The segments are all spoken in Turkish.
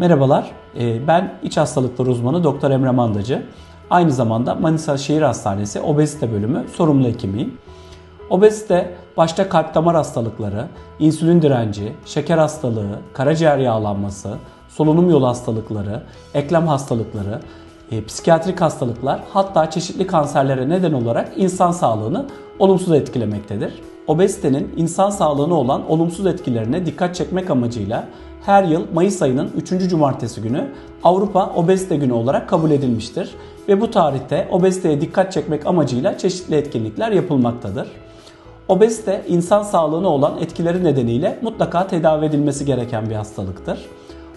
Merhabalar, e, ben iç hastalıkları uzmanı Doktor Emre Mandacı. Aynı zamanda Manisa Şehir Hastanesi Obezite Bölümü sorumlu hekimiyim. Obezite başta kalp damar hastalıkları, insülin direnci, şeker hastalığı, karaciğer yağlanması, solunum yolu hastalıkları, eklem hastalıkları, e, psikiyatrik hastalıklar hatta çeşitli kanserlere neden olarak insan sağlığını olumsuz etkilemektedir. Obezitenin insan sağlığına olan olumsuz etkilerine dikkat çekmek amacıyla her yıl Mayıs ayının 3. cumartesi günü Avrupa Obezite Günü olarak kabul edilmiştir ve bu tarihte obeziteye dikkat çekmek amacıyla çeşitli etkinlikler yapılmaktadır. Obezite insan sağlığına olan etkileri nedeniyle mutlaka tedavi edilmesi gereken bir hastalıktır.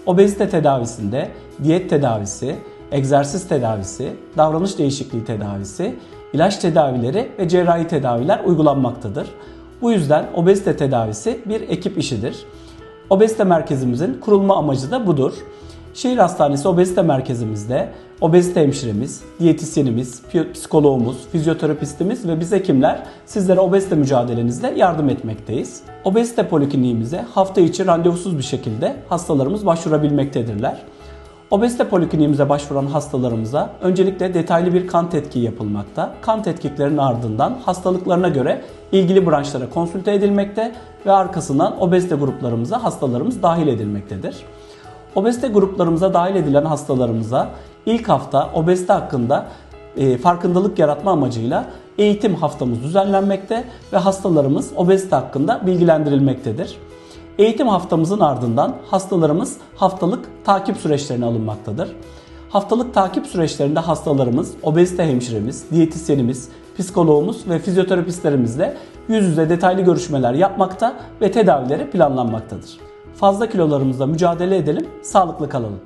Obezite tedavisinde diyet tedavisi, egzersiz tedavisi, davranış değişikliği tedavisi, ilaç tedavileri ve cerrahi tedaviler uygulanmaktadır. Bu yüzden obezite tedavisi bir ekip işidir. Obezite merkezimizin kurulma amacı da budur. Şehir Hastanesi Obezite Merkezimizde obezite hemşiremiz, diyetisyenimiz, psikologumuz, fizyoterapistimiz ve biz hekimler sizlere obezite mücadelenizde yardım etmekteyiz. Obezite polikliniğimize hafta içi randevusuz bir şekilde hastalarımız başvurabilmektedirler. Obezite polikliniğimize başvuran hastalarımıza öncelikle detaylı bir kan tetkiği yapılmakta. Kan tetkiklerinin ardından hastalıklarına göre ilgili branşlara konsülte edilmekte ve arkasından obezite gruplarımıza hastalarımız dahil edilmektedir. Obezite gruplarımıza dahil edilen hastalarımıza ilk hafta obezite hakkında e, farkındalık yaratma amacıyla eğitim haftamız düzenlenmekte ve hastalarımız obezite hakkında bilgilendirilmektedir. Eğitim haftamızın ardından hastalarımız haftalık takip süreçlerine alınmaktadır. Haftalık takip süreçlerinde hastalarımız obezite hemşiremiz, diyetisyenimiz, psikologumuz ve fizyoterapistlerimizle yüz yüze detaylı görüşmeler yapmakta ve tedavileri planlanmaktadır. Fazla kilolarımızla mücadele edelim, sağlıklı kalalım.